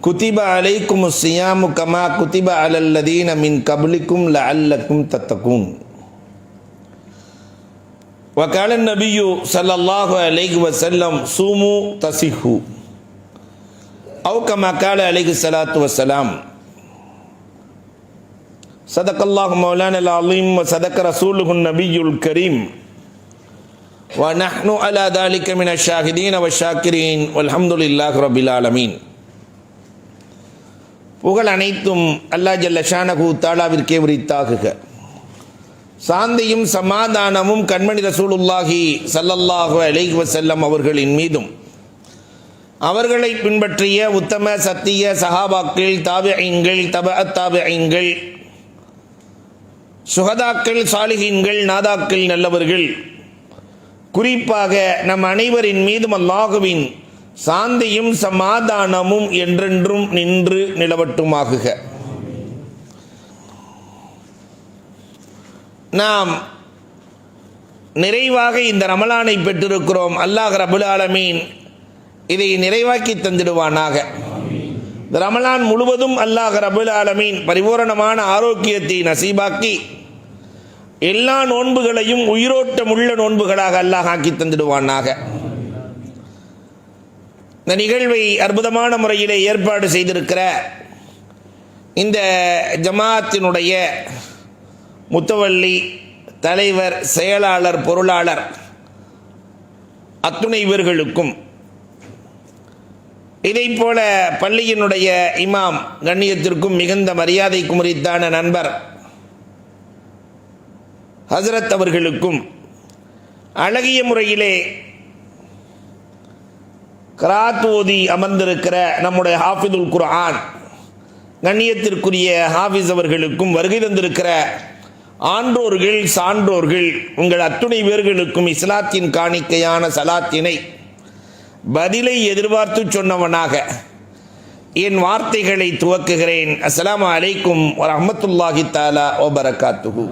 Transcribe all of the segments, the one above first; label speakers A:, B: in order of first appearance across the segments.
A: كتب عليكم الصيام كما كتب على الذين من قبلكم لعلكم تتقون. وقال النبي صلى الله عليه وسلم صوموا تصحوا. أو كما قال عليه الصلاة والسلام صدق الله مولانا العظيم وصدق رسوله النبي الكريم. ونحن على ذلك من الشاهدين والشاكرين. والحمد لله رب العالمين. புகழ் அனைத்தும் அல்லா ஜல்ல ஷானகு தாலாவிற்கே உரித்தாகுக. சாந்தியும் சமாதானமும் கண்மணி ரசூலுல்லாஹி சல்லல்லாஹு அலைஹி வசல்லம் அவர்களின் மீதும். அவர்களை பின்பற்றிய உத்தம சத்திய சஹாபாக்கள் தாபியங்கள் தப தாபியங்கள் சுகதாக்கள் சாலிகின்கள் நாதாக்கள் நல்லவர்கள். குறிப்பாக நம் அனைவரின் மீதும் அல்லாஹுவின் சாந்தியும் சமாதானமும் என்றென்றும் நின்று நிலவட்டுமாகுக. நாம் நிறைவாக இந்த ரமலானை பெற்றிருக்கிறோம். அல்லாஹ் ரபுல் ஆலமீன் இதை நிறைவாக்கி தந்திடுவானாக. இந்த ரமலான் முழுவதும் அல்லாஹ் ரபுல் ஆலமீன் பரிபூரணமான ஆரோக்கியத்தை நசீபாக்கி எல்லா நோன்புகளையும் உயிரோட்டமுள்ள நோன்புகளாக அல்லாஹ் ஆக்கி தந்திடுவானாக. இந்த நிகழ்வை அற்புதமான முறையிலே ஏற்பாடு செய்திருக்கிற இந்த ஜமாத்தினுடைய முத்தவள்ளி தலைவர் செயலாளர் பொருளாளர் அத்துணை இவர்களுக்கும் இதை போல பள்ளியினுடைய இமாம் கண்ணியத்திற்கும் மிகுந்த மரியாதைக்கும் உரித்தான நண்பர் ஹசரத் அவர்களுக்கும் அழகிய முறையிலே கராத் ஓதி அமர்ந்திருக்கிற நம்முடைய ஹாஃபிதுல் குர்ஆன் கண்ணியத்திற்குரிய ஹாஃபிஸ் அவர்களுக்கும் வருகை தந்திருக்கிற ஆன்றோர்கள் சான்றோர்கள் உங்கள் அத்துணை பேர்களுக்கும் இஸ்லாத்தின் காணிக்கையான சலாத்தினை பதிலை எதிர்பார்த்து சொன்னவனாக என் வார்த்தைகளை துவக்குகிறேன். அஸ்லாம் அலைக்கும் வரஹ்மத்துல்லாஹி தாலா ஓ பரகாத்துகு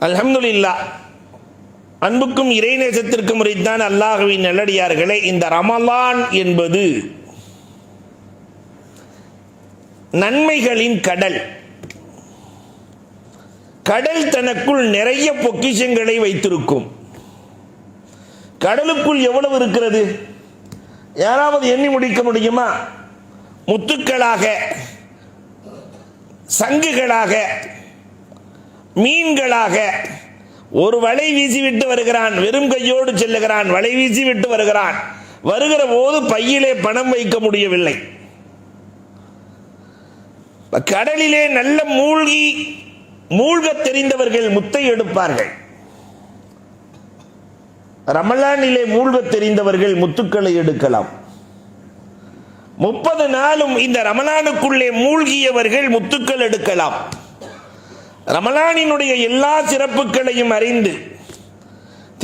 A: அலமதுல்லா அன்புக்கும் இறைநேசத்திற்கும் முறைத்தான் அல்லாஹுவின் நல்லடியார்களே இந்த ரமலான் என்பது நன்மைகளின் கடல். கடல் தனக்குள் நிறைய பொக்கிஷங்களை வைத்திருக்கும். கடலுக்குள் எவ்வளவு இருக்கிறது? யாராவது எண்ணி முடிக்க முடியுமா? முத்துக்களாக சங்குகளாக மீன்களாக ஒரு வலை வீசி விட்டு வருகிறான் வெறும் கையோடு செல்லுகிறான் வலை வீசி விட்டு வருகிறான். வருகிற போது பையிலே பணம் வைக்க முடியவில்லை. கடலிலே நல்ல மூழ்கி மூழ்க தெரிந்தவர்கள் முத்தை எடுப்பார்கள். ரமலானிலே மூழ்க தெரிந்தவர்கள் முத்துக்களை எடுக்கலாம். முப்பது நாளும் இந்த ரமலானுக்குள்ளே மூழ்கியவர்கள் முத்துக்கள் எடுக்கலாம். ரமலானினுடைய எல்லா சிறப்புகளையும் அறிந்து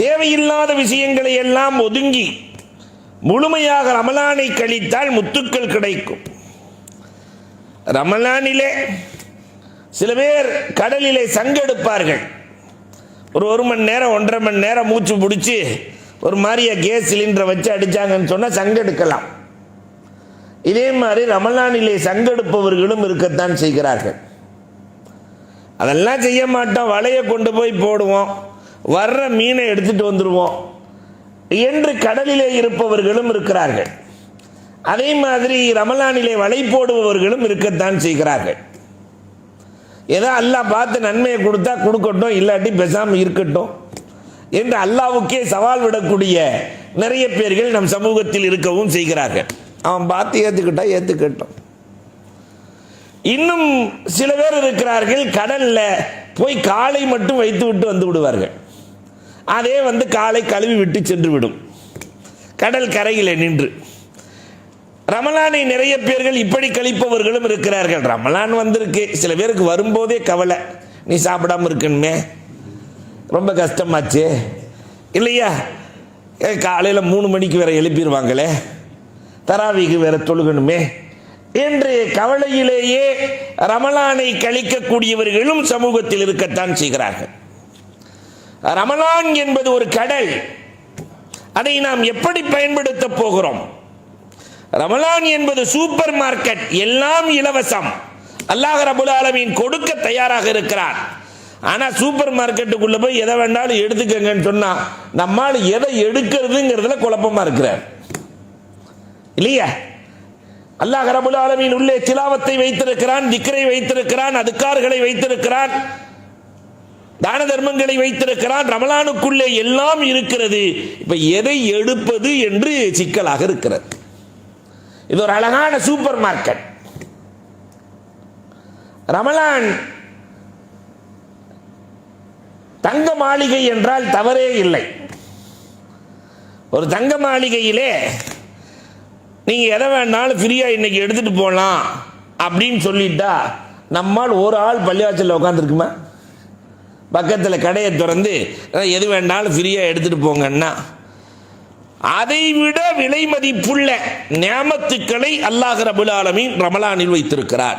A: தேவையில்லாத விஷயங்களை எல்லாம் ஒதுங்கி முழுமையாக ரமலானை கழித்தால் முத்துக்கள் கிடைக்கும். ரமலானிலே சில பேர் கடலிலே சங்கெடுப்பார்கள் ஒரு ஒரு மணி நேரம் ஒன்றரை மணி நேரம் மூச்சு பிடிச்சி ஒரு மாதிரிய கேஸ் சிலிண்டரை வச்சு அடித்தாங்கன்னு சொன்னால் சங்கெடுக்கலாம் இதே மாதிரி ரமலானிலே சங்கெடுப்பவர்களும் இருக்கத்தான் செய்கிறார்கள். அதெல்லாம் செய்ய மாட்டோம். வலையை கொண்டு போய் போடுவோம். வர்ற மீனை எடுத்துட்டு வந்துடுவோம் என்று கடலிலே இருப்பவர்களும் இருக்கிறார்கள். அதே மாதிரி ரமலானிலே வலை போடுபவர்களும் இருக்கத்தான் செய்கிறார்கள். ஏதோ அல்லாஹ் பார்த்து நன்மையை கொடுத்தா கொடுக்கட்டும் இல்லாட்டி பேசாமல் இருக்கட்டும் என்று அல்லாவுக்கே சவால் விடக்கூடிய நிறைய பேர்கள் நம் சமூகத்தில் இருக்கவும் செய்கிறார்கள். அவன் பார்த்து ஏற்றுக்கிட்டா ஏற்றுக்கட்டும் இன்னும் சில பேர் இருக்கிறார்கள் கடல்ல போய் காலை மட்டும் வைத்து விட்டு வந்து விடுவார்கள். அதே வந்து காலை கழுவி விட்டு சென்று விடும். கடல் கரையில் நின்று. ரமலானை நிறைய பேர்கள் இப்படி கழிப்பவர்களும் இருக்கிறார்கள். ரமலான் வந்திருக்கு. சில பேருக்கு வரும்போதே கவலை. நீ சாப்பிடாம இருக்கணுமே. ரொம்ப கஷ்டமாச்சு. இல்லையா? காலையில் மூணு மணிக்கு வேற எழுப்பிடுவாங்களே தராவிக்கு வேற தொழுகணுமே. என்று கவலையிலேயே ரமலானை கழிக்கக்கூடியவர்களும் சமூகத்தில் இருக்கத்தான் செய்கிறார்கள். ரமலான் என்பது ஒரு கடல். அதை நாம் எப்படி பயன்படுத்த போகிறோம்? ரமலான் என்பது சூப்பர் மார்க்கெட். எல்லாம் இலவசம். அல்லாஹ் ரபுல் ஆலமீன் கொடுக்க தயாராக இருக்கிறார். ஆனா சூப்பர் மார்க்கெட்டுக்குள்ள போய் எதை வேண்டாலும் எடுத்துக்கங்கன்னு சொன்னா நம்மால் எதை எடுக்கிறதுங்கிறதுல குழப்பமா இருக்கிறார். இல்லையா? அல்லாஹ் ரபுல் ஆலமின் உள்ளே திலாவத்தை வைத்திருக்கிறான் திக்கரை வைத்திருக்கிறான் அதுக்கார்களை வைத்திருக்கிறான் தான தர்மங்களை வைத்திருக்கிறான். ரமலானுக்குள்ளே எல்லாம் இருக்கிறது. இப்ப எதை எடுப்பது என்று சிக்கலாக இருக்கிறது. இது ஒரு அழகான சூப்பர் மார்க்கெட். ரமலான் தங்க மாளிகை என்றால் தவறே இல்லை. ஒரு தங்க மாளிகையிலே நீங்க எதை வேணாலும் ஃப்ரீயா இன்னைக்கு எடுத்துட்டு போகலாம் அப்படின்னு சொல்லிட்டா நம்மால் ஒரு ஆள் பள்ளிவாசல்ல உட்காந்துருக்குமா பக்கத்தில் கடையை திறந்து எது வேணாலும் ஃப்ரீயாக எடுத்துட்டு போங்கன்னா அதை விட விலை மதிப்புள்ள நியமத்துக்களை அல்லாஹ் ரபுல் ஆலமீன் ரமலானில் வைத்திருக்கிறார்.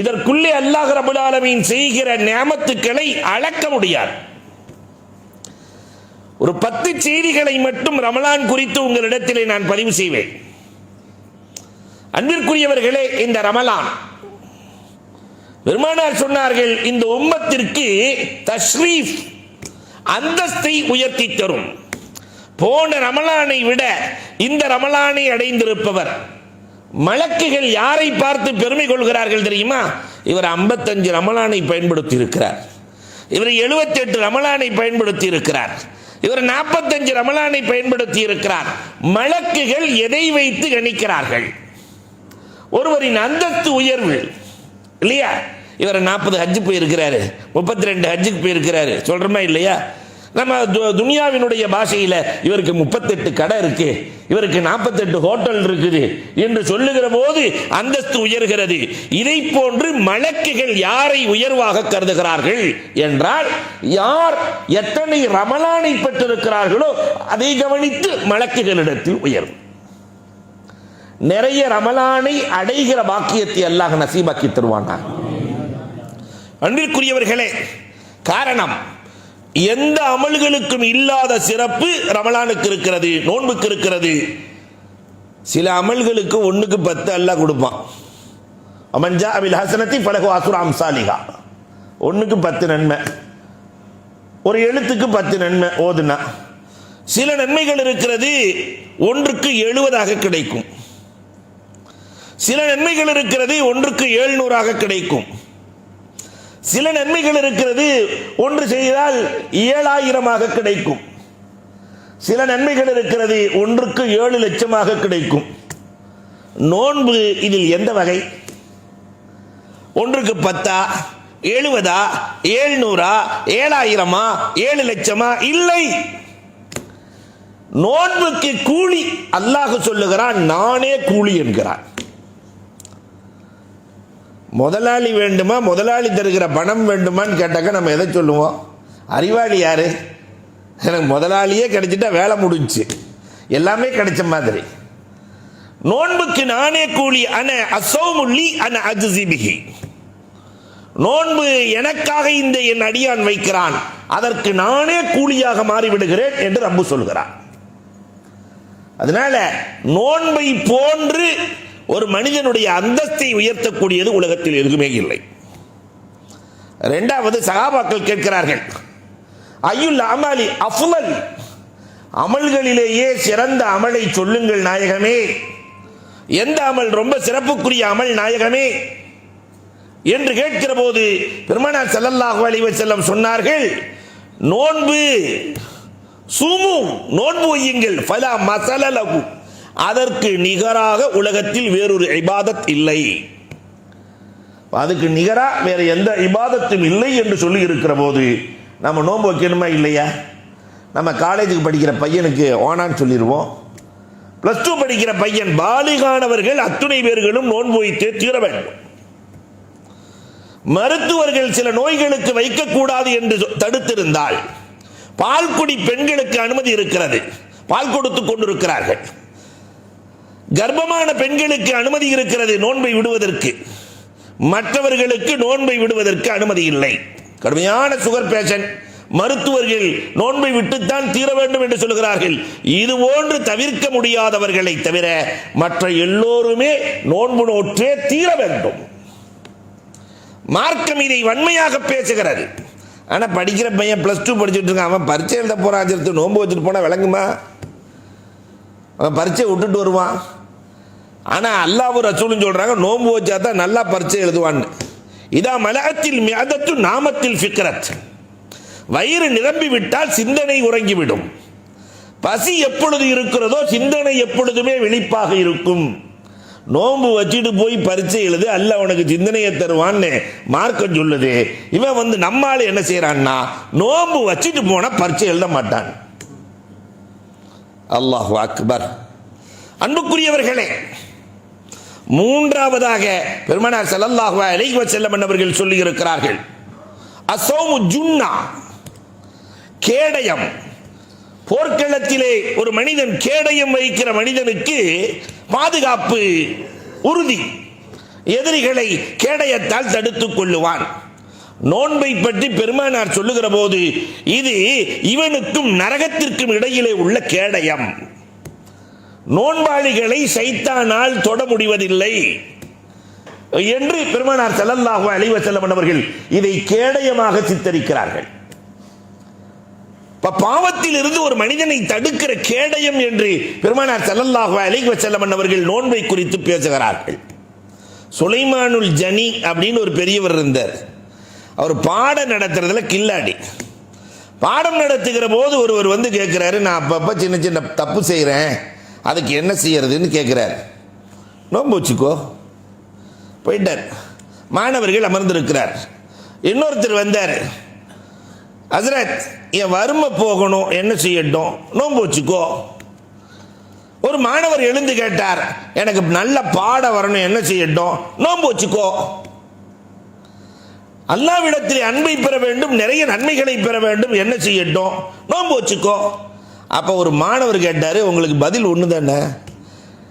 A: இதற்குள்ளே அல்லாஹ் ரபுல் ஆலமீன் செய்கிற நியமத்துக்களை அளக்க முடியாது. ஒரு பத்து செய்திகளை மட்டும் ரமலான் குறித்து உங்களிடத்திலே நான் பதிவு செய்வேன். அன்பிற்குரியவர்களே இந்த ரமலான். பெருமானார் சொன்னார்கள் இந்த உம்மத்திற்கு தஸ்ரீஃப் அந்தஸ்தை உயர்த்தி தரும். போன ரமலானை விட இந்த ரமலானை அடைந்திருப்பவர். மலக்குகள் யாரை பார்த்து பெருமை கொள்கிறார்கள் தெரியுமா? இவர் 55 ரமலானை பயன்படுத்தி இருக்கிறார் இவர் 78 ரமலானை பயன்படுத்தி இருக்கிறார் இவர் 45 ரமலானை பயன்படுத்தி இருக்கிறார் மலக்குகள் எதை வைத்து கணிக்கிறார்கள்? ஒருவரின் அந்தஸ்து உயர்வு இல்லையா? இவர் நாற்பது ஹஜ்ஜு போயிருக்கிறாரு முப்பத்தி ரெண்டு ஹஜ்ஜுக்கு போயிருக்கிறாரு சொல்கிறோமா இல்லையா? நம்ம துனியாவினுடைய பாஷையில் இவருக்கு முப்பத்தெட்டு கடை இருக்கு. இவருக்கு நாற்பத்தெட்டு ஹோட்டல் இருக்குது என்று சொல்லுகிற போது அந்தஸ்து உயர்கிறது. இதை போன்று மலக்குகள் யாரை உயர்வாக கருதுகிறார்கள் என்றால் யார் எத்தனை ரமலானை பெற்றிருக்கிறார்களோ அதை கவனித்து மலக்குகளிடத்தில் உயர்வு. நிறைய ரமலானை அடைகிற பாக்கியத்தை அல்லாஹ் நசீபாக்கி தருவானா அன்பிற்குரியவர்களே காரணம் எந்த அமல்களுக்கும் இல்லாத சிறப்பு ரமலானுக்கு இருக்கிறது நோன்புக்கு இருக்கிறது. சில அமல்களுக்கு ஒன்றுக்கு பத்து அல்லா கொடுப்பான். அமஞ்சா அபில் ஹசனத்தி பலகு அசுராம் சாலிகா ஒன்றுக்கு பத்து நன்மை. ஒரு எழுத்துக்கு பத்து நன்மை ஓதுனா. சில நன்மைகள் இருக்கிறது ஒன்றுக்கு எழுபதாக கிடைக்கும். சில நன்மைகள் இருக்கிறது ஒன்றுக்கு எழுநூறாக கிடைக்கும். சில நன்மைகள் இருக்கிறது. ஒன்று செய்தால் ஏழாயிரமாக கிடைக்கும். சில நன்மைகள் இருக்கிறது ஒன்றுக்கு ஏழு லட்சமாக கிடைக்கும். நோன்பு இதில் எந்த வகை? ஒன்றுக்கு பத்தா எழுபதா ஏழ்நூறா ஏழாயிரமா ஏழு லட்சமா? இல்லை. நோன்புக்கு கூலி அல்லாஹ் சொல்லுகிறான் நானே கூலி என்கிறான். முதலாளி வேண்டுமா? முதலாளி தருகிற பணம் வேண்டுமான்னு கேட்டாக்க நம்ம எதை சொல்லுவோம்? அறிவாளி யார்? எனக்கு முதலாளியே கிடைச்சிட்டா வேலை முடிஞ்சுச்சு எல்லாமே கிடைச்ச மாதிரி. நோன்புக்கு நானே கூலி அன அசோமுள்ளி அன அஜுசிபிகி நோன்பு எனக்காக இந்த என் அடியான் வைக்கிறான். அதற்கு நானே கூலியாக மாறிவிடுகிறேன் என்று ரப்பு சொல்கிறான். அதனால நோன்பை போன்று ஒரு மனிதனுடைய அந்தஸ்தை உயர்த்தக்கூடியது உலகத்தில் எதுவுமே இல்லை. ரெண்டாவது சகாபாக்கள் கேட்கிறார்கள் ஐயுல் அமாலி அஃலல் அமல்களிலேயே சிறந்த அமலை சொல்லுங்கள் நாயகமே. எந்த அமல் ரொம்ப சிறப்புக்குரிய அமல் நாயகமே? என்று கேட்கிற போது பெருமனார் ஸல்லல்லாஹு செல்லம் சொன்னார்கள் நோன்பு சூமும் நோன்பு வையுங்கள். ஃபலா மசலலகு அதற்கு நிகராக உலகத்தில் வேறொரு இபாதத் இல்லை. அதுக்கு நிகரா வேற எந்த இபாதத்தும் இல்லை என்று சொல்லி இருக்கிற போது நம்ம நோன்பு வைக்கணுமா இல்லையா? நம்ம காலேஜுக்கு படிக்கிற பையனுக்கு ஓனான்னு சொல்லிடுவோம் பிளஸ் டூ படிக்கிற பையன் பாலிகானவர்கள் அத்துணை பேர்களும் நோன்பு வைத்து தீர வேண்டும். மருத்துவர்கள் சில நோய்களுக்கு வைக்கக்கூடாது என்று சொ- தடுத்திருந்தால் பால்குடி பெண்களுக்கு அனுமதி இருக்கிறது. பால் கொடுத்து கொண்டிருக்கிறார்கள். கர்ப்பமான பெண்களுக்கு அனுமதி இருக்கிறது நோன்பை விடுவதற்கு. மற்றவர்களுக்கு நோன்பை விடுவதற்கு அனுமதி இல்லை. கடுமையான சுகர் பேஷண்ட் மருத்துவர்கள் நோன்பை விட்டுத்தான் தீர வேண்டும் என்று சொல்கிறார்கள் இது போன்று தவிர்க்க முடியாதவர்களை தவிர மற்ற எல்லோருமே நோன்பு நோற்றே தீர வேண்டும். மார்க்கம் இதை வன்மையாக பேசுகிறது. ஆனால் படிக்கிற பையன் பிளஸ் டூ படிச்சுட்டு இருக்கான். அவன் பரீட்சை எழுத போறான். நோன்பு வச்சுட்டு போனால் விளங்குமா? அவன் பரீட்சை விட்டுட்டு வருவான். ஆனால் அல்லாஹ் ரசூலும் சொல்கிறாங்க நோம்பு வச்சா தான் நல்லா பரீட்சை எழுதுவான்னு. இதா மலகத்தில் மியாதத்து நாமத்தில் ஃபிக்ரத். வயிறு நிரம்பி விட்டால் சிந்தனை உறங்கிவிடும். பசி எப்பொழுது இருக்கிறதோ சிந்தனை எப்பொழுதுமே விழிப்பாக இருக்கும். நோன்பு வச்சுட்டு போய் பரீட்சை எழுது அல்ல உனக்கு சிந்தனையை தருவான்னு மார்க்கம் சொல்லுது. இவன் வந்து நம்மால் என்ன செய்யறான்னா நோன்பு வச்சுட்டு போனா பரீட்சை எழுத மாட்டான். அல்லாஹு அக்பர். அன்புக்குரியவர்களே மூன்றாவதாக பெருமனார் செல்லல்லாஹு அலைஹி வஸல்லம் அவர்கள் சொல்லி இருக்கிறார்கள் அசோமு ஜுன்னா கேடயம். போர்க்களத்திலே ஒரு மனிதன் கேடயம் வைக்கிற மனிதனுக்கு பாதுகாப்பு உறுதி. எதிரிகளை கேடயத்தால் தடுத்துக் கொள்ளுவான். நோன்பை பற்றி பெருமானார் சொல்லுகிற போது இது இவனுக்கும் நரகத்திற்கும் இடையிலே உள்ள கேடயம். நோன்பாளிகளை சைத்தானால் தொட முடிவதில்லை. என்று பெருமானார் ஸல்லல்லாஹு அழிவ வஸல்லம் அவர்கள் இதை கேடயமாக சித்தரிக்கிறார்கள். பாவத்தில் இருந்து ஒரு மனிதனை தடுக்கிற கேடயம் என்று பெருமானார் செல்லல்லாக அலைஹி செல்லமன் அவர்கள் நோன்பை குறித்து பேசுகிறார்கள். சுலைமானுல் ஜனி அப்படின்னு ஒரு பெரியவர் இருந்தார். அவர் பாடம் நடத்துறதுல கில்லாடி. பாடம் நடத்துகிற போது ஒருவர் வந்து கேட்குறாரு நான் அப்பப்போ சின்ன சின்ன தப்பு செய்கிறேன் அதுக்கு என்ன செய்யறதுன்னு கேட்குறாரு நோன்பு வச்சுக்கோ. போயிட்டார். மாணவர்கள் அமர்ந்திருக்கிறார். இன்னொருத்தர் வந்தார். ஹசரத் என் வறுமை போகணும். என்ன செய்யட்டும்? நோன்பு வச்சுக்கோ. ஒரு மாணவர் எழுந்து கேட்டார். எனக்கு நல்ல பாட வரணும். என்ன செய்யட்டும்? நோன்பு வச்சுக்கோ. அல்லாவிடத்தில் அன்பை பெற வேண்டும் நிறைய நன்மைகளை பெற வேண்டும். என்ன செய்யட்டும்? நோன்பு வச்சுக்கோ. அப்போ ஒரு மாணவர் கேட்டார் உங்களுக்கு பதில் ஒன்று தானே?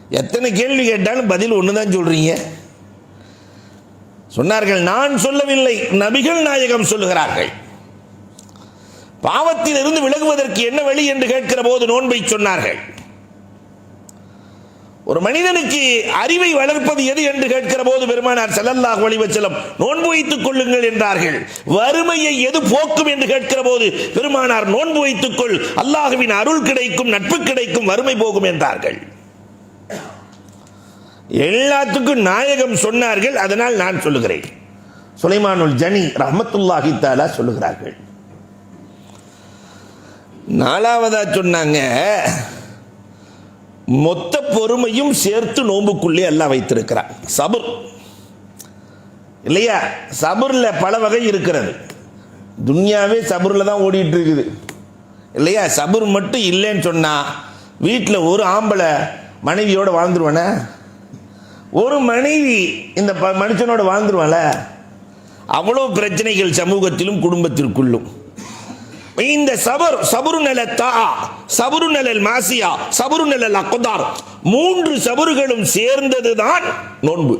A: எத்தனை கேள்வி கேட்டாலும் பதில் ஒன்று தான் சொல்கிறீங்க சொன்னார்கள் நான் சொல்லவில்லை. நபிகள் நாயகம் சொல்லுகிறார்கள். பாவத்தில் இருந்து விலகுவதற்கு என்ன வழி என்று கேட்கிற போது நோன்பை சொன்னார்கள். ஒரு மனிதனுக்கு அறிவை வளர்ப்பது எது என்று கேட்கிற போது பெருமானார் ஸல்லல்லாஹு வழிவச்சலம் நோன்பு வைத்துக் கொள்ளுங்கள் என்றார்கள். வறுமையை எது போக்கும் என்று கேட்கிற போது பெருமானார் நோன்பு வைத்துக்கொள் அல்லாஹுவின் அருள் கிடைக்கும் நட்பு கிடைக்கும் வறுமை போகும் என்றார்கள். எல்லாத்துக்கும் நாயகம் சொன்னார்கள் அதனால் நான் சொல்லுகிறேன். சுலைமானுல் ஜனி ரஹமத்துல்லாஹி தாலா சொல்லுகிறார்கள். நாலாவதா சொன்னாங்க மொத்த பொறுமையும் சேர்த்து நோம்புக்குள்ளே எல்லாம் வைத்திருக்கிறார். சபுர். இல்லையா? சபுரில் பல வகை இருக்கிறது. துன்யாவே சபுரில் தான் ஓடிட்டு இருக்குது இல்லையா? சபுர் மட்டும் இல்லைன்னு சொன்னால் வீட்டில் ஒரு ஆம்பளை மனைவியோடு வாழ்ந்துருவானே? ஒரு மனைவி இந்த ப- மனுஷனோட வாழ்ந்துருவான்ல அவ்வளோ பிரச்சனைகள் சமூகத்திலும் குடும்பத்திற்குள்ளும். இந்த சபர் சபுரு நிலத்தா சபுரு நிழல் மாசியா சபுரு நலல் அக்குதார் மூன்று சபறுகளும் சேர்ந்ததுதான் நோன்பு.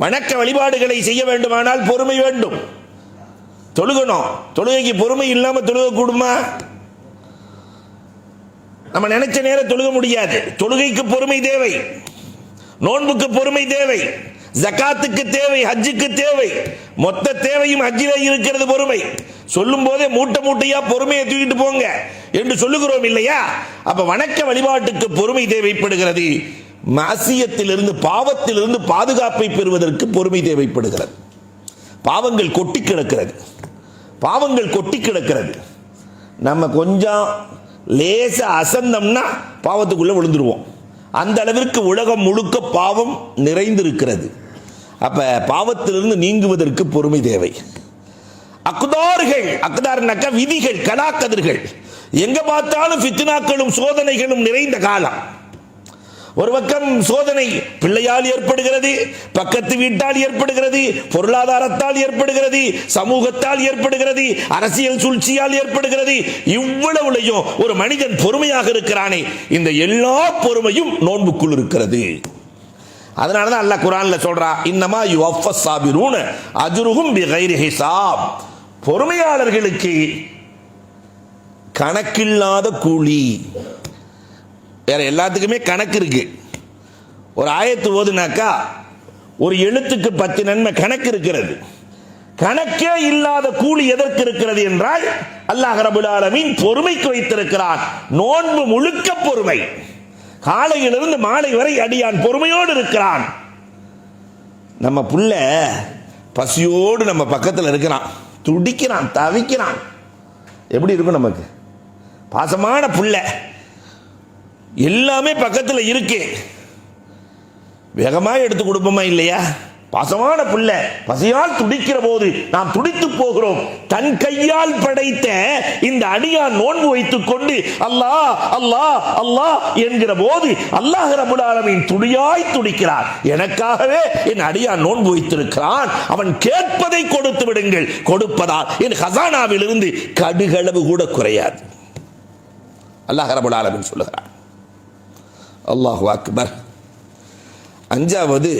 A: வணக்க வழிபாடுகளை செய்ய வேண்டுமானால் பொறுமை வேண்டும். தொழுகணும். தொழுகைக்கு பொறுமை இல்லாமல் தொழுக கூடுமா நம்ம நினைச்ச நேரம் தொழுக முடியாது. தொழுகைக்கு பொறுமை தேவை. நோன்புக்கு பொறுமை தேவை. ஜகாத்துக்கு தேவை ஹஜ்ஜுக்கு தேவை. மொத்த தேவையும் ஹஜ்ஜிலே இருக்கிறது பொறுமை. சொல்லும் போதே மூட்டை மூட்டையா பொறுமையை தூக்கிட்டு போங்க என்று சொல்லுகிறோம் இல்லையா? அப்ப வணக்க வழிபாட்டுக்கு பொறுமை தேவைப்படுகிறது. மாசியத்திலிருந்து பாவத்திலிருந்து பாதுகாப்பை பெறுவதற்கு பொறுமை தேவைப்படுகிறது. பாவங்கள் கொட்டி கிடக்கிறது. பாவங்கள் கொட்டி கிடக்கிறது. நம்ம கொஞ்சம் லேச அசந்தம்னா பாவத்துக்குள்ள விழுந்துருவோம். அந்த அளவிற்கு உலகம் முழுக்க பாவம் நிறைந்திருக்கிறது. அப்போ பாவத்திலிருந்து நீங்குவதற்கு பொறுமை தேவை. அக்குதார்கள் அக்தார்னாக்கா விதிகள் கலாக்கதிர்கள். எங்க பார்த்தாலும் ஃபித்னாக்களும் சோதனைகளும் நிறைந்த காலம். ஒரு பக்கம் சோதனை பிள்ளையால் ஏற்படுகிறது பக்கத்து வீட்டால் ஏற்படுகிறது பொருளாதாரத்தால் ஏற்படுகிறது சமூகத்தால் ஏற்படுகிறது அரசியல் சூழ்ச்சியால் ஏற்படுகிறது. இவ்வளவுலையும் ஒரு மனிதன் பொறுமையாக இருக்கிறானே. இந்த எல்லா பொறுமையும் நோன்புக்குள் இருக்கிறது. அதனால தான் அல்லாஹ் குரானில் சொல்கிறா இன்னமா யுவஃபஸ் சாபிரூன அஜ்ருஹும் பிகைரி ஹிசாப் பொறுமையாளர்களுக்கு கணக்கில்லாத கூலி. வேற எல்லாத்துக்குமே கணக்கு இருக்கு. ஒரு ஆயத்து ஓதுனாக்கா ஒரு எழுத்துக்கு பத்து நன்மை கணக்கு இருக்கிறது. கணக்கே இல்லாத கூலி எதற்கு இருக்கிறது என்றால் அல்லாஹ் ரபுல் ஆலமீன் பொறுமைக்கு வைத்திருக்கிறான். நோன்பு முழுக்க பொறுமை. காலையிலிருந்து மாலை வரை அடியான் பொறுமையோடு இருக்கிறான். நம்ம புள்ள பசியோடு நம்ம பக்கத்தில் இருக்கிறான். துடிக்கிறான் தவிக்கிறான். எப்படி இருக்கும் நமக்கு? பாசமான புள்ள. எல்லாமே பக்கத்தில் இருக்கு. வேகமாக எடுத்து கொடுப்போமா இல்லையா? பாசமான புள்ள பசியால் துடிக்கிற போது நாம் துடித்து போகிறோம். தன் கையால் படைத்த இந்த அடியான் நோன்பு வைத்துக் கொண்டு அல்லாஹ் அல்லாஹ் அல்லாஹ் என்கிற போது அல்லாஹ் ரபுலாலமின் துடியாய் துடிக்கிறார். எனக்காகவே என் அடியான் நோன்பு வைத்திருக்கிறான். அவன் கேட்பதை கொடுத்து விடுங்கள். கொடுப்பதால் என் ஹசானாவில் இருந்து கடுகளவு கூட குறையாது. அல்லாஹ் ரபுலாலமின் ஆலமீன் சொல்லுகிறார். அக்பர். அஞ்சாவது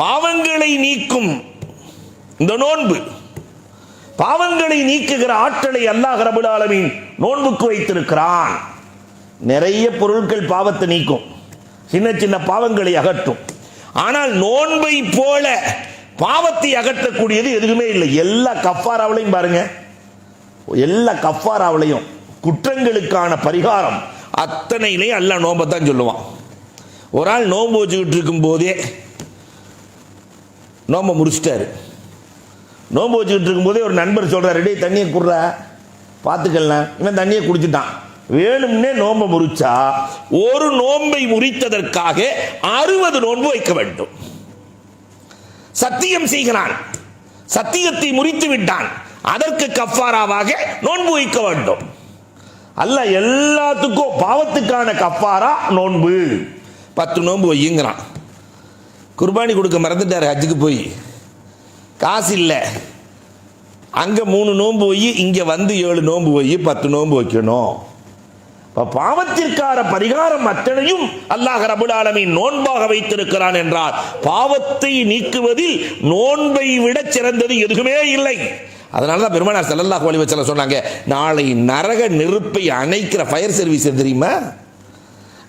A: பாவங்களை நீக்கும் இந்த நோன்பு. பாவங்களை நீக்குகிற ஆற்றலை அல்லாஹ் ரபுல் ஆலமீன் நோன்புக்கு வைத்திருக்கிறான். நிறைய பொருட்கள் பாவத்தை நீக்கும். சின்ன சின்ன பாவங்களை அகற்றும். ஆனால் நோன்பை போல பாவத்தை அகற்றக்கூடியது எதுவுமே இல்லை. எல்லா கஃபாராவிலையும் பாருங்க. எல்லா கஃபாராவிலையும் குற்றங்களுக்கான பரிகாரம் அத்தனையிலையும் அல்ல நோன்பை தான் சொல்லுவான். ஒரு ஆள் நோன்பு வச்சுக்கிட்டு இருக்கும் போதே நோம்பை முடிச்சிட்டாரு. நோன்பு வச்சுக்கிட்டு இருக்கும்போதே ஒரு நண்பர் சொல்கிறார் டேய் தண்ணியை குடுற பார்த்துக்கலாம் இவன் தண்ணியை குடிச்சிட்டான். வேணும்னே நோன்பை முறிச்சா ஒரு நோன்பை முறித்ததற்காக அறுபது நோன்பு வைக்க வேண்டும். சத்தியம் செய்கிறான். சத்தியத்தை முறித்து விட்டான். அதற்கு கஃபாராவாக நோன்பு வைக்க வேண்டும். அல்ல எல்லாத்துக்கும் பாவத்துக்கான கஃபாரா நோன்பு. பத்து நோன்பு வையுங்கிறான். குர்பானி கொடுக்க மறந்துட்டார் ஹஜ்ஜுக்கு போய். காசு இல்லை. அங்கே மூணு நோன்பு போய் இங்கே வந்து ஏழு நோன்பு போய் பத்து நோன்பு வைக்கணும். இப்போ பாவத்திற்கான பரிகாரம் அத்தனையும் அல்லாஹ் ரபுல் ஆலமீன் நோன்பாக வைத்திருக்கிறான் என்றால் பாவத்தை நீக்குவதில் நோன்பை விட சிறந்தது எதுவுமே இல்லை. அதனால தான் பெருமானார் செல்லல்லாஹ் அலைஹி வச்சல சொன்னாங்க நாளை நரக நெருப்பை அணைக்கிற ஃபயர் சர்வீஸ் தெரியுமா?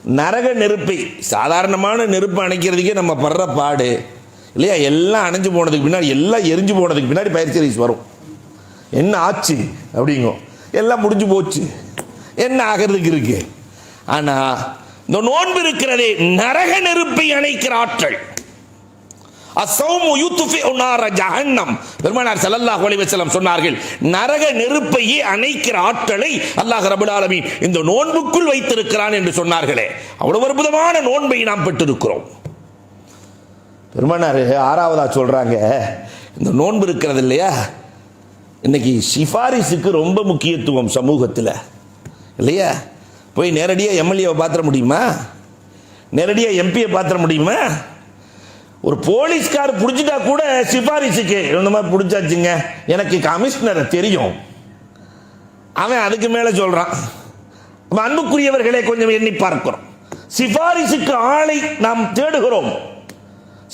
A: நரக நெருப்பை சாதாரணமான நெருப்பு அணைக்கிறதுக்கே நம்ம படுற பாடு இல்லையா? எல்லாம் அணைஞ்சு போனதுக்கு பின்னாடி எல்லாம் எரிஞ்சு போனதுக்கு பின்னாடி பயிற்சி சர்வீஸ் வரும். என்ன ஆச்சு? அப்படிங்கும் எல்லாம் முடிஞ்சு போச்சு. என்ன ஆகிறதுக்கு இருக்கு? ஆனால் இந்த நோன்பு இருக்கிறதே நரக நெருப்பை அணைக்கிற ஆற்றல். அசௌமு யுத்ஃபிஉ நார ஜஹன்னம். பெருமானார் ஸல்லல்லாஹு அலைஹி வஸல்லம் சொன்னார்கள் நரக நெருப்பையே அணைக்கிற ஆற்றலை அல்லாஹ் ரபுல் ஆலமீன் இந்த நோன்புக்குள் வைத்திருக்கிறான் என்று சொன்னார்களே. அவ்வளவு அற்புதமான நோன்பை நாம் பெற்றிருக்கிறோம். பெருமானார் ஆறாவதா சொல்றாங்க இந்த நோன்பு இருக்கிறது இல்லையா? இன்னைக்கு சிபாரிசுக்கு ரொம்ப முக்கியத்துவம் சமூகத்தில். இல்லையா? போய் நேரடியாக எம்எல்ஏவை பார்த்துட முடியுமா? நேரடியாக எம்பியை பார்த்துட முடியுமா? ஒரு போலீஸ்கார் பிடிச்சிட்டா கூட சிபாரிசுக்கு. இந்த மாதிரி பிடிச்சாச்சுங்க. எனக்கு கமிஷனரை தெரியும். அவன் அதுக்கு மேலே சொல்கிறான் அன்புக்குரியவர்களை கொஞ்சம் எண்ணி பார்க்கிறோம். சிபாரிசுக்கு ஆளை நாம் தேடுகிறோம்.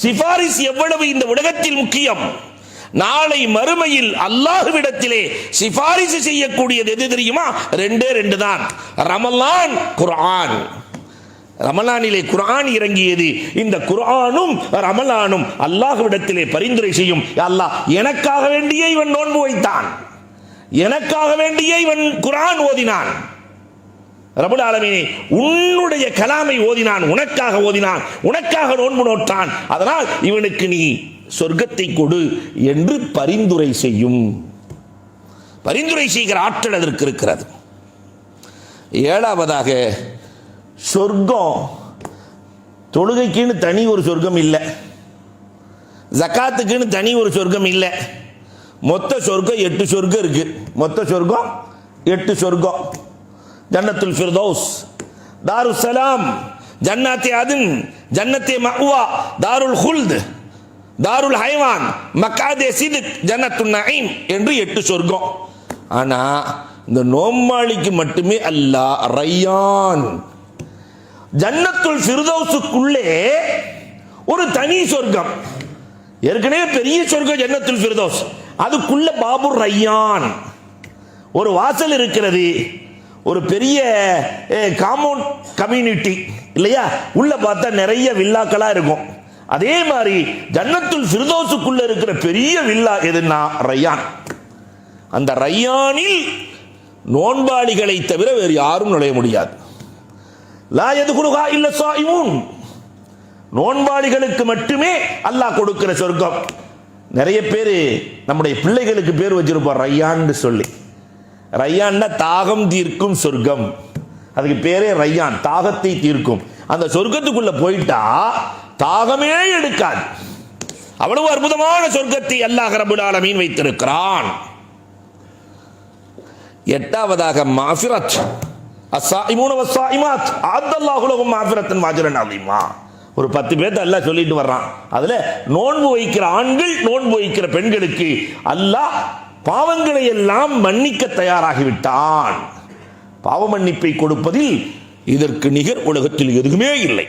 A: சிபாரிஸ் எவ்வளவு இந்த உலகத்தில் முக்கியம்? நாளை மறுமையில் அல்லாஹுவிடத்திலே சிபாரிசு செய்யக்கூடியது எது தெரியுமா? ரெண்டே ரெண்டு தான். ரமலான் குர்ஆன். ரமலானிலே குரான் இறங்கியது. இந்த குரானும் ரமலானும் அல்லாஹ்விடத்திலே பரிந்துரை செய்யும். அல்லாஹ் எனக்காக வேண்டியே இவன் நோன்பு வைத்தான். எனக்காக வேண்டியே இவன் குரான் ஓதினான். ரபுல் ஆலமீனே உன்னுடைய கலாமை ஓதினான் உனக்காக ஓதினான் உனக்காக நோன்பு நோட்டான் அதனால் இவனுக்கு நீ சொர்க்கத்தை கொடு என்று பரிந்துரை செய்யும். பரிந்துரை செய்கிற ஆற்றல் அதற்கு இருக்கிறது. ஏழாவதாக சொர்க்கம். தொழுகைக்குன்னு தனி ஒரு சொர்க்கம் இல்லை. ஜக்காத்துக்குன்னு தனி ஒரு சொர்க்கம் இல்லை. மொத்த சொர்க்கம் எட்டு சொர்க்கம் இருக்கு. மொத்த சொர்க்கம் எட்டு சொர்க்கம். ஜன்னத்துல் ஃபிர்தௌஸ் தாருசலாம் ஜன்னாத்தே அதுன் ஜன்னத்தே மஹ்வா தாருல் ஹுல்த் தாருல் ஹைவான் மக்காதே சிதுக் ஜன்னத்துன் நஈம் என்று எட்டு சொர்க்கம். ஆனா இந்த நோம்பாளிக்கு மட்டுமே அல்லாஹ் ரையான். ஜன்னத்துள் ஃபிர்தௌஸுக்குள்ளே ஒரு தனி சொர்க்கம். ஏற்கனவே பெரிய சொர்க்கம் ஜன்னத்துல் ஃபிர்தௌஸ். அதுக்குள்ள பாபு ரையான். ஒரு வாசல் இருக்கிறது. ஒரு பெரிய காம்பவுண்ட் கம்யூனிட்டி இல்லையா? உள்ள பார்த்தா நிறைய வில்லாக்களா இருக்கும். அதே மாதிரி ஜன்னத்துல் ஃபிர்தௌஸுக்குள்ள இருக்கிற பெரிய வில்லா எதுன்னா ரையான். அந்த ரையானில் நோன்பாளிகளை தவிர வேறு யாரும் நுழைய முடியாது. லா எதுகுலுகா இல்ல சாயிமூன் நோன்பாளிகளுக்கு மட்டுமே அல்லாஹ் கொடுக்கிற சொர்க்கம். நிறைய பேர் நம்முடைய பிள்ளைகளுக்கு பேர் வச்சிருப்போம் ரையான்னு சொல்லி. ரையான்னா தாகம் தீர்க்கும் சொர்க்கம். அதுக்கு பேரே ரையான் தாகத்தை தீர்க்கும். அந்த சொர்க்கத்துக்குள்ள போயிட்டா தாகமே எடுக்காது. அவ்வளவு அற்புதமான சொர்க்கத்தை அல்லாஹ் ரபுல் ஆலமீன் வைத்திருக்கிறான். எட்டாவதாக மாஃபிரத். ஒரு பத்து பேர்த்த அல்லாஹ் சொல்லிட்டு வர்றான். அதுல நோன்பு வைக்கிற ஆண்கள் நோன்பு வைக்கிற பெண்களுக்கு அல்லாஹ் பாவங்களை எல்லாம் மன்னிக்க தயாராகிவிட்டான். பாவ மன்னிப்பை கொடுப்பதில் இதற்கு நிகர் உலகத்தில் எதுவுமே இல்லை.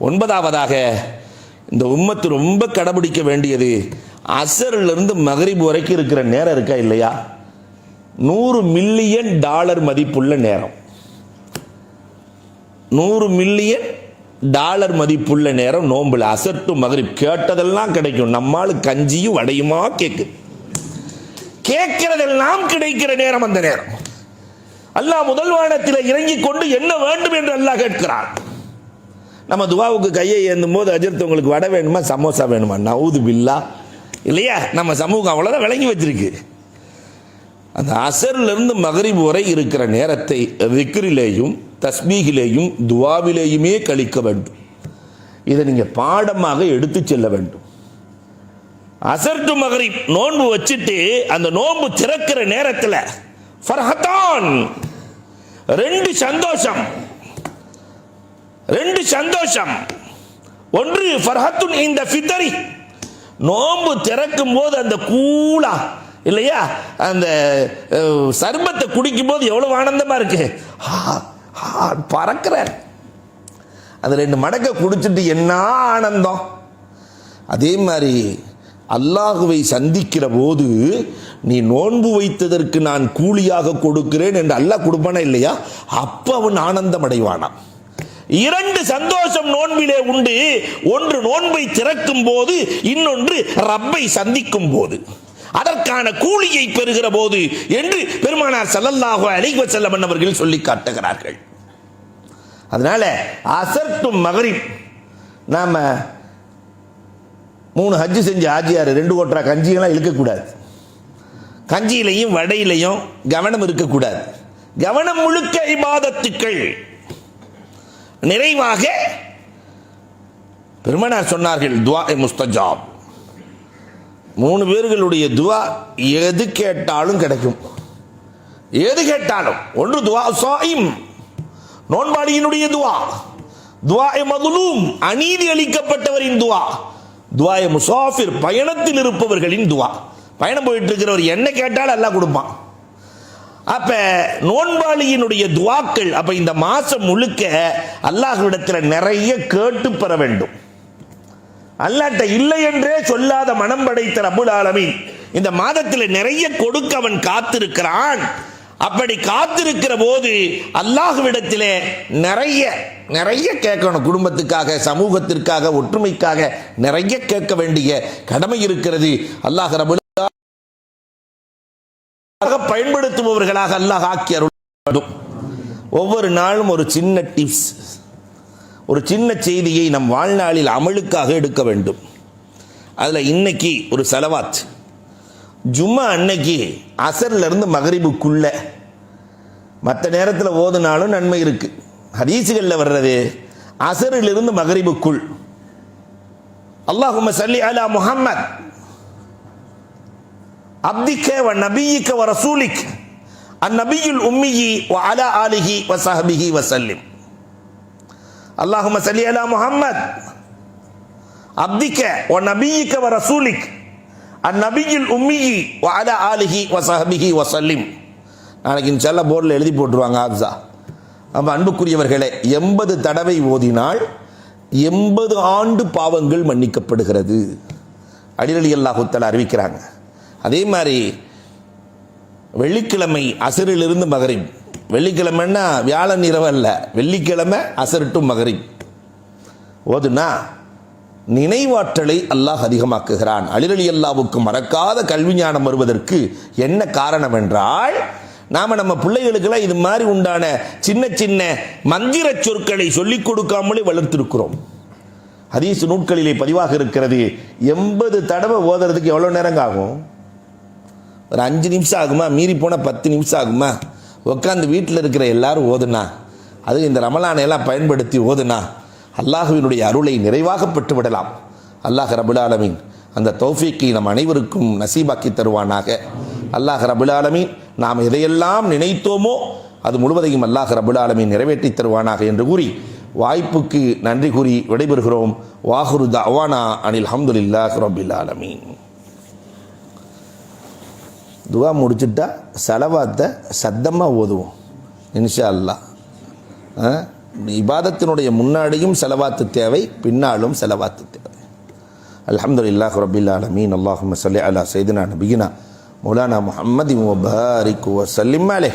A: ஒன்பதாவதாக இந்த உம்மத்து ரொம்ப கடைபிடிக்க வேண்டியது அசரிலிருந்து மகரிபு வரைக்கும் இருக்கிற நேரம் இருக்கா இல்லையா? நூறு மில்லியன் டாலர் மதிப்புள்ள நேரம். நூறு மில்லியன் டாலர் மதிப்புள்ள நேரம் நோம்புல. அசட்டு டு கேட்டதெல்லாம் கிடைக்கும். நம்மால் கஞ்சியும் வடையுமா கேட்குது கேட்கிறதெல்லாம் கிடைக்கிற நேரம் அந்த நேரம். அல்லாஹ் முதல் வானத்தில் இறங்கிக் கொண்டு என்ன வேண்டும் என்று அல்லாஹ் கேட்கிறான் நம்ம துவாவுக்கு கையை ஏந்தும் போது அஜித் உங்களுக்கு வடை வேணுமா சமோசா வேணுமா? நவுது பில்லா இல்லையா? நம்ம சமூகம் அவ்வளோதான் விளங்கி வச்சிருக்கு. அந்த அசர்லேருந்து மகரிப் வரை இருக்கிற நேரத்தை விக்ரிலேயும் தஸ்மீகிலேயும் துவாவிலேயுமே கழிக்க வேண்டும். இதை நீங்கள் பாடமாக எடுத்து செல்ல வேண்டும். அசர் டு மகரிப் நோன்பு வச்சுட்டு அந்த நோன்பு திறக்கிற நேரத்தில் ஃபர்ஹத்தான் ரெண்டு சந்தோஷம் ரெண்டு சந்தோஷம். ஒன்று ஃபர்ஹத்துன் இந்த ஃபித்தரி நோன்பு திறக்கும் போது அந்த கூலா இல்லையா? அந்த அஹ், சர்பத்தை குடிக்கும் போது எவ்வளவு ஆனந்தமா இருக்கு? ஹா, பறக்கிறார். அது ரெண்டு மடக்கை குடிச்சிட்டு என்ன ஆனந்தம்? அதே மாதிரி அல்லாஹுவை சந்திக்கிற போது நீ நோன்பு வைத்ததற்கு நான் கூலியாக கொடுக்கிறேன் என்று அல்லாஹ் கொடுப்பானா இல்லையா? அப்ப அவன் ஆனந்தம் அடைவானாம் இரண்டு சந்தோஷம் நோன்பிலே உண்டு. ஒன்று நோன்பை திறக்கும் போது இன்னொன்று ரப்பை சந்திக்கும் போது. அதற்கான கூலியை பெறுகிற போது என்று பெருமானார் ஸல்லல்லாஹு அலைஹி வஸல்லம் அவர்கள் சொல்லி காட்டுகிறார்கள். அதனால அசர்த்தும் மகரிப் நாம மூணு ஹஜ்ஜு செஞ்ச ஆஜியார் ரெண்டு கோட்டரா கஞ்சியெல்லாம் இழுக்கக்கூடாது. கஞ்சியிலையும் வடையிலையும் கவனம் இருக்கக்கூடாது. கவனம் முழுக்க இபாதத்துக்கள். நிறைவாக பெருமனார் சொன்னார்கள் துவா முஸ்தஜாப். மூணு பேர்களுடைய துவா எது கேட்டாலும் கிடைக்கும். எது கேட்டாலும். ஒன்று துவா சாயிம். நோன்பாடியினுடைய துவா. துவாய மதுலூம். அநீதி அளிக்கப்பட்டவரின் துவா. துவாய முசாஃபிர். பயணத்தில் இருப்பவர்களின் துவா. பயணம் போயிட்டு இருக்கிறவர் என்ன கேட்டாலும் எல்லாம் கொடுப்பான். அப்ப நோன்பாளியினுடைய துவாக்கள் அப்ப இந்த மாசம் முழுக்க அல்லாஹ்விடத்தில் நிறைய கேட்டு பெற வேண்டும். அல்லாட்ட இல்லை என்றே சொல்லாத மனம் படைத்த ரபுல் ஆலமீன். இந்த மாதத்தில் நிறைய கொடுக்க அவன் காத்திருக்கிறான். அப்படி காத்திருக்கிற போது அல்லாஹுவிடத்திலே நிறைய நிறைய கேட்கணும். குடும்பத்துக்காக சமூகத்திற்காக ஒற்றுமைக்காக நிறைய கேட்க வேண்டிய கடமை இருக்கிறது. அல்லாஹ் ரபுல் பயன்படுத்துபவர்களாக அல்லாஹ் ஆக்கி அருள். ஒவ்வொரு நாளும் ஒரு சின்ன டிப்ஸ் ஒரு சின்ன செய்தியை நம் வாழ்நாளில் அமலுக்காக எடுக்க வேண்டும். அதில் இன்னைக்கு ஒரு செலவாத் ஜும்மா அன்னைக்கு அசர்லேருந்து மகரிபுக்குள்ள மற்ற நேரத்தில் ஓதுனாலும் நன்மை இருக்கு. ஹதீசுகளில் வர்றது அசரிலிருந்து மகரிபுக்குள். அல்லாஹும்ம சல்லி அலா முஹம்மத். அப்திக்க வ நபியிக்க வ ரசூலிக். அந்நபியுல் உம்மியி வ அலா ஆலிஹி வ சஹபிஹி வசல்லிம் அல்லாஹும சலி அலா முஹம்மத் அப்திக்க ஒ நபியிக்க வ ரசூலிக் அந்நபியில் உம்மியி வ ஆலிஹி வ சஹபிஹி வ நாளைக்கு இன்ஷால்லா போர்டில் எழுதி போட்டுருவாங்க ஆப்ஸா அப்போ அன்புக்குரியவர்களே எண்பது தடவை ஓதினால் எண்பது ஆண்டு பாவங்கள் மன்னிக்கப்படுகிறது. அடிரலி அல்லாஹுத்தல அறிவிக்கிறாங்க. அதே மாதிரி வெள்ளிக்கிழமை அசரிலிருந்து மகரின் வெள்ளிக்கிழமைன்னா வியாழன் இரவு அல்ல. வெள்ளிக்கிழமை அசரட்டும் மகரி ஓதுனா நினைவாற்றலை அல்லாஹ் அதிகமாக்குகிறான். அலிரலி அல்லாவுக்கு மறக்காத கல்வி ஞானம் வருவதற்கு என்ன காரணம் என்றால் நாம் நம்ம பிள்ளைகளுக்கெல்லாம் இது மாதிரி உண்டான சின்ன சின்ன மந்திர சொற்களை சொல்லிக் கொடுக்காமலே வளர்த்திருக்கிறோம். ஹதீஸ் நூட்களிலே பதிவாக இருக்கிறது எண்பது தடவை ஓதுறதுக்கு எவ்வளோ நேரங்க ஆகும்? ஒரு அஞ்சு நிமிஷம் ஆகுமா? மீறி போனால் பத்து நிமிஷம் ஆகுமா? உட்காந்து வீட்டில் இருக்கிற எல்லாரும் ஓதுனா. அது இந்த ரமலானை எல்லாம் பயன்படுத்தி ஓதுனா. அல்லாஹுவினுடைய அருளை நிறைவாக பெற்று விடலாம். அல்லாஹ் ரபுல் ஆலமீன் அந்த தௌஃபீக்கை நம் அனைவருக்கும் நசீபாக்கி தருவானாக. அல்லாஹ் ரபுல் நாம் எதையெல்லாம் நினைத்தோமோ அது முழுவதையும் அல்லாஹ் ரபுல் நிறைவேற்றி தருவானாக என்று கூறி வாய்ப்புக்கு நன்றி கூறி விடைபெறுகிறோம். வாகுரு தவானா அனில் அஹமதுல்லாஹ் ரபுல் ஆலமீன். துவா முடிச்சுட்டா செலவாத்தை சத்தமாக ஓதுவோம் இன்ஷா அல்லா இபாதத்தினுடைய முன்னாடியும் செலவாத்து தேவை பின்னாலும் செலவாத்து தேவை. அலமது இல்லாஹ் ரபில் ஆலமீன். அல்லாஹும் சொல்லி அலா செய்தினா நபிகினா மௌலானா முஹம்மதி முபாரிக் வசல்லிம் அலே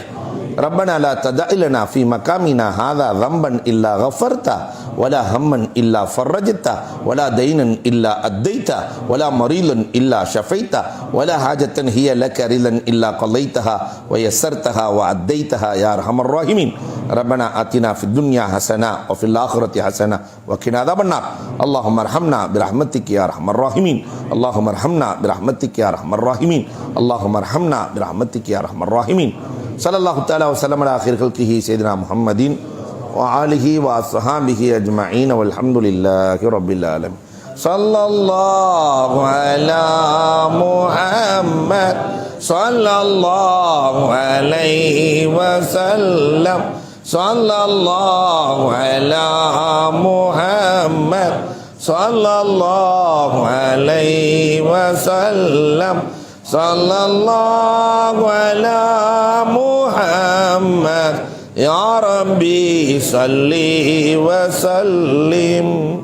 A: ربنا لا تدع لنا في مقامنا هذا ذنبا إلا غفرته ولا هما إلا فرجته ولا دينا إلا أديته ولا مريضا إلا شفيته ولا حاجة هي لك رضا إلا قضيتها ويسرتها وأديتها يا أرحم الراحمين. ربنا آتنا في الدنيا حسنة وفي الآخرة حسنة وقنا عذاب النار. اللهم ارحمنا برحمتك يا أرحم الراحمين. اللهم ارحمنا برحمتك يا أرحم الراحمين. اللهم ارحمنا برحمتك يا أرحم الراحمين. صلى الله تعالى وسلم على خير خلقه سيدنا محمد وآله وأصحابه أجمعين والحمد لله رب العالمين. صلى الله على محمد صلى الله عليه وسلم. صلى الله على محمد صلى الله عليه وسلم. صلى الله على محمد. يا ربي صل وسلم.